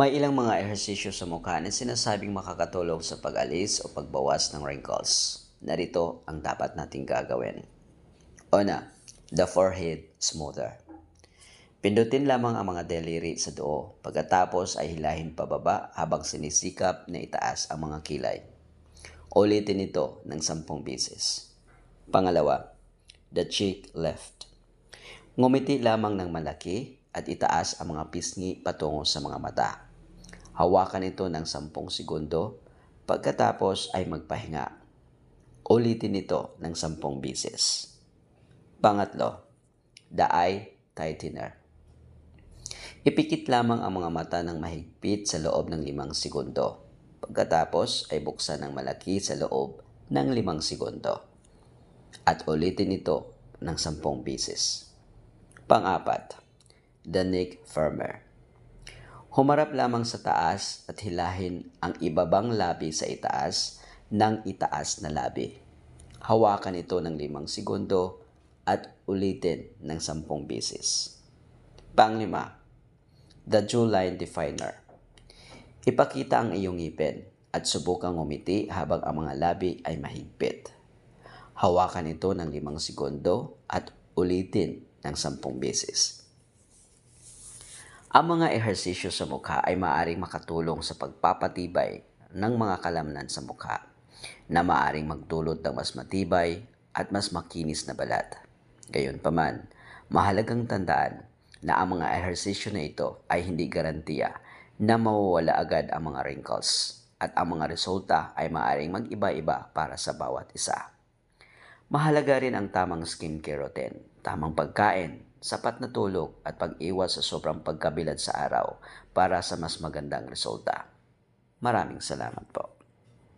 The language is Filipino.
May ilang mga ehersisyo sa mukha na sinasabing makakatulong sa pag-alis o pagbawas ng wrinkles. Narito ang dapat nating gagawin. Una, the forehead smoother. Pindutin lamang ang mga deliri sa doo. Pagkatapos ay hilahin pababa habang sinisikap na itaas ang mga kilay. Ulitin ito ng sampung bisis. Pangalawa, the cheek left. Ngumiti lamang ng malaki at itaas ang mga pisngi patungo sa mga mata. Hawakan ito ng sampung segundo, pagkatapos ay magpahinga. Ulitin ito ng sampung bisis. Pangatlo, the eye tightener. Ipikit lamang ang mga mata ng mahigpit sa loob ng limang segundo. Pagkatapos ay buksan ng malaki sa loob ng limang segundo. At ulitin ito ng sampung bisis. Pang-apat, the neck firmer. Humarap lamang sa taas at hilahin ang ibabang labi sa itaas ng itaas na labi. Hawakan ito ng limang segundo at ulitin ng sampung bisis. Panglima, the jawline definer. Ipakita ang iyong ngipin at subukang umiti habang ang mga labi ay mahigpit. Hawakan ito ng limang segundo at ulitin ng sampung beses. Ang mga ehersisyo sa mukha ay maaaring makatulong sa pagpapatibay ng mga kalamnan sa mukha na maaaring magdulot ng mas matibay at mas makinis na balat. Gayunpaman, mahalagang tandaan na ang mga ehersisyo na ito ay hindi garantiya na mawawala agad ang mga wrinkles at ang mga resulta ay maaaring mag-iba-iba para sa bawat isa. Mahalaga rin ang tamang skincare routine, tamang pagkain, sapat na tulog at pag-iwas sa sobrang pagkabilad sa araw para sa mas magandang resulta. Maraming salamat po.